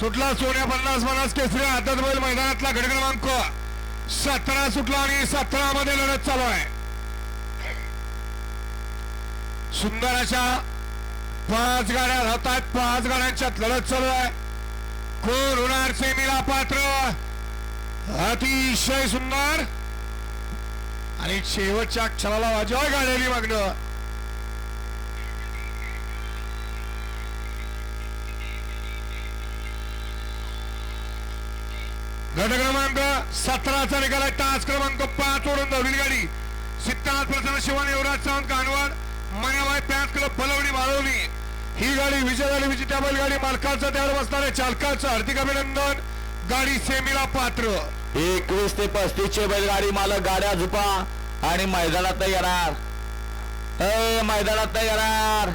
सुटला सोन्या पन्नास पन्नास केसरी हातात बैल मैदानातला गड क्रमांक. सतरा सुटला आणि सतरा मध्ये लढत चालू आहे. सुंदर अशा पाच गाड्या राहतात पाच गाड्यांच्यात लढत चालू आहे. कोण होणार सेमीला पात्र? अतिशय सुंदर. आणि शेवटच्या क्षणाला वाजवाय गाड्याली मागणं. गट क्रमांक सतराचा निकाल आहे. तास क्रमांक पाच वरून धावली गाडी. सिद्धनाथ प्रसन्न शिवान युवराज सावंत कानवड मनाबाई पॅच क्लब फलवणी माळवली ही गाडी विजय झाली विजेत्या बैलगाडी मालकाचा त्यावर बसणारे चालकाचं हार्दिक अभिनंदन. गाडी सेमीला पात्र. एकवीस ते पस्तीस चे बैलगाडी मालक गाड्या झुपा आणि मैदानात येणार. मैदानात येणार.